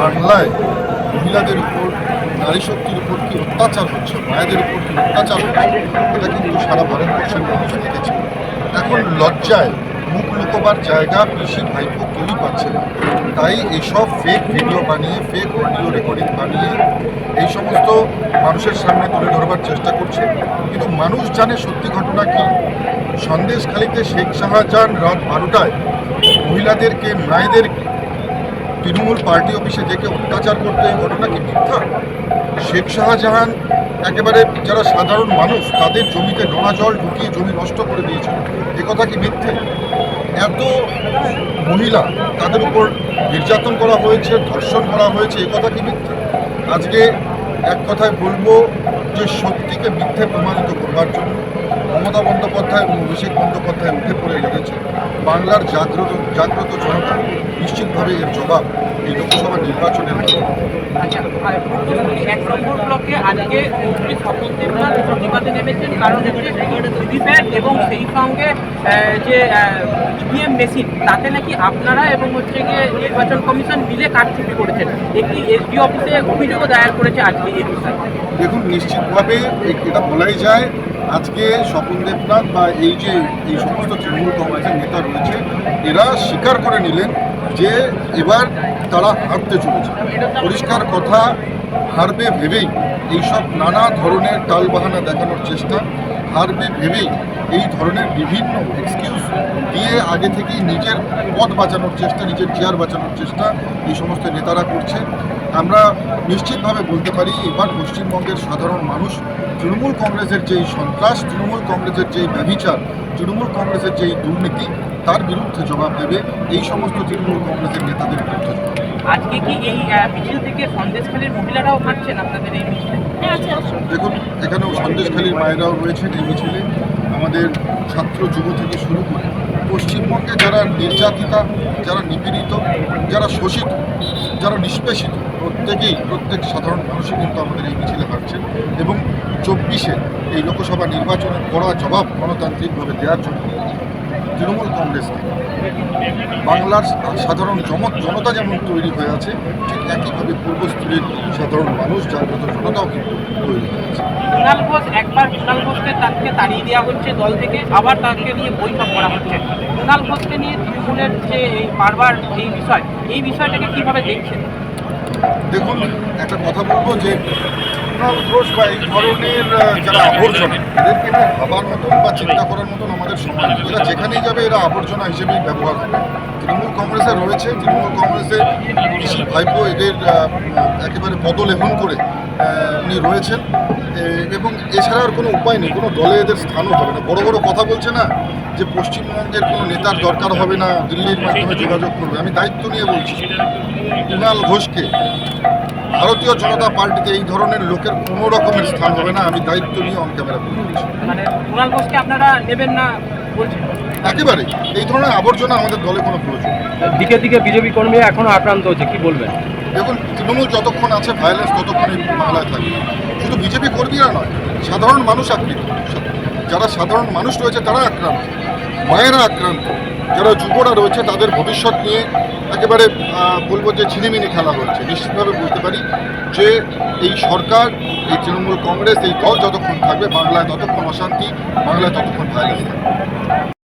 বাংলায় মহিলাদের উপর নারী শক্তির উপর কি অত্যাচার হচ্ছে? মায়েদের উপর কি অত্যাচার হচ্ছে? এটা কিন্তু সারা ভারতবর্ষের মানুষ দেখেছে। এখন লজ্জায় মুখ লুকোবার জায়গা কৃষি ভাইপো কেউই পাচ্ছে না। তাই এইসব ফেক ভিডিও বানিয়ে ফেক অডিও রেকর্ডিং বানিয়ে এই সমস্ত মানুষের সামনে তুলে ধরবার চেষ্টা করছে। কিন্তু মানুষ জানে সত্যি ঘটনা কি? সন্দেশখালিতে শেখ শাহজাহান রাত বারোটায় মহিলাদেরকে, মায়েদেরকে তৃণমূল পার্টি অফিসে ডেকে অত্যাচার করতে এই ঘটনা কি মিথ্যা? শেখ শাহজাহান একেবারে যারা সাধারণ মানুষ, তাদের জমিতে নোনা জল ঢুকিয়ে জমি নষ্ট করে দিয়েছিল। কথা কি মিথ্যে? এত মহিলা তাদের উপর নির্যাতন করা হয়েছে, ধর্ষণ করা হয়েছে, এ কথা কি মিথ্যে? আজকে এক কথায় বলব যে সত্যিকে মিথ্যে প্রমাণিত করবার জন্য মমতা বন্দ্যোপাধ্যায় এবং অভিষেক বন্দ্যোপাধ্যায় উঠে পড়ে লেগেছে বাংলার জাগ্রত জাগ্রত জনতা নিশ্চিতভাবে এর জবাব এই লোকসভা নির্বাচনের আচ্ছা এক নম্বর ব্লকে আজকে মন্ত্রী স্বপন দেবনাথ প্রতিবাদে নেমেছেন। কারণ হচ্ছে ভিভিপ্যাট এবং সেই সঙ্গে যে ইভিএম মেশিন তাতে নাকি আপনারা এবং হচ্ছে গিয়ে নির্বাচন কমিশন মিলে কারচুপি করেছেন। একটি এসডি অফিসে অভিযোগও দায়ের করেছে আজকে এই বিষয়ে। দেখুন নিশ্চিতভাবে এটা বলাই যায় আজকে স্বপন দেবনাথ বা এই যে এই সমস্ত তৃণমূল কংগ্রেসের নেতা রয়েছে এরা স্বীকার করে নিলেন যে এবার তারা হাঁটতে চলেছে। পরিষ্কার কথা হারবে ভেবেই এইসব নানা ধরনের টালবাহানা দেখানোর চেষ্টা, হারবে ভেবেই এই ধরনের বিভিন্ন এক্সকিউজ দিয়ে আগে থেকেই নিজের পথ বাঁচানোর চেষ্টা, নিজের চেয়ার বাঁচানোর চেষ্টা এই সমস্ত নেতারা করছে। আমরা নিশ্চিতভাবে বলতে পারি, এবার পশ্চিমবঙ্গের সাধারণ মানুষ, তৃণমূল কংগ্রেসের যেই সন্ত্রাস, তৃণমূল কংগ্রেসের যেই ব্যভিচার, তৃণমূল কংগ্রেসের যেই দুর্নীতি, তার বিরুদ্ধে জবাব দেবে এই সমস্ত তৃণমূল কংগ্রেসের নেতাদের বিরুদ্ধে আজকে কি এই মিছিল থেকে সন্দেশখালীর মহিলারাও হাঁটছেন আপনাদের এই মিছিলে? দেখুন এখানেও সন্দেশখালীর মায়েরাও রয়েছেন এই মিছিলে। আমাদের ছাত্র যুব থেকে শুরু করে পশ্চিমবঙ্গে যারা নির্যাতিতা যারা নিপীড়িত যারা শোষিত যারা নিষ্পেষিত প্রত্যেকেই প্রত্যেক সাধারণ মানুষই কিন্তু আমাদের এই মিছিলে হাঁটছেন এবং চব্বিশে এই লোকসভা নির্বাচনের কড়া জবাব গণতান্ত্রিকভাবে দেওয়ার জন্য। তৃণমূল কংগ্রেসকে বাংলার সাধারণ জনতা যেমন তৈরি হয়ে আছে ঠিক একইভাবে পূর্বস্থলীর সাধারণ মানুষ জাগ্রত জনতাও কিন্তু তৈরি হয়ে আছে। কুণাল ঘোষ একবার কুণাল ঘোষকে তাকে তাড়িয়ে দেওয়া হচ্ছে দল থেকে আবার তাকে নিয়ে বৈঠক করা হচ্ছে। কুণাল ঘোষকে নিয়ে তৃণমূলের যে এই বারবার এই বিষয় এই বিষয়টাকে কীভাবে দেখছেন? দেখুন একটা কথা বলব যে কুণাল ঘোষ বা এই ধরনের যারা আবর্জনা এদেরকে নিয়ে ভাবার মতন বা চিন্তা করার মতন আমাদের সময়। এরা যেখানেই যাবে এরা আবর্জনা হিসেবেই ব্যবহার হবে তৃণমূল কংগ্রেসে রয়েছে তৃণমূল কংগ্রেসে কৃষি ভাইপো এদের একেবারে পদলেহন করে উনি রয়েছেন। এবং এছাড়া আর কোনো উপায় নেই কোনো দলে এদের স্থানও হবে না। বড় বড় কথা বলছে না যে পশ্চিমবঙ্গের কোনো নেতার দরকার হবে না দিল্লির মাধ্যমে যোগাযোগ করবে। আমি দায়িত্ব নিয়ে বলছি কুণাল ঘোষকে ভারতীয় জনতা পার্টিতে এই ধরনের লোকের কোনো রকমের স্থান হবে না আমি দায়িত্ব নিয়ে অন ক্যামেরা মানে কুণাল ঘোষকে আপনারা নেবেন না বলছেন? একেবারে এই ধরনের আবর্জনা আমাদের দলে কোনো প্রয়োজন দিকে দিকে বিজেপি কর্মী এখনও আক্রান্ত হচ্ছে কি বলবেন? দেখুন তৃণমূল যতক্ষণ আছে ভায়োলেন্স ততক্ষণ এই বাংলায় থাকবে। শুধু বিজেপি কর্মীরা নয় সাধারণ মানুষ আক্রান্ত। যারা সাধারণ মানুষ রয়েছে তারা আক্রান্ত। মায়েরা আক্রান্ত। যারা যুবরা রয়েছে, তাদের ভবিষ্যৎ নিয়ে একেবারে বলব যে ছিনিমিনি খেলা হচ্ছে। নিশ্চিতভাবে বলতে পারি যে এই সরকার, এই তৃণমূল কংগ্রেস, এই দল যতক্ষণ থাকবে, বাংলায় ততক্ষণ অশান্তি, বাংলায় ততক্ষণ ভাইরাস থাকবে।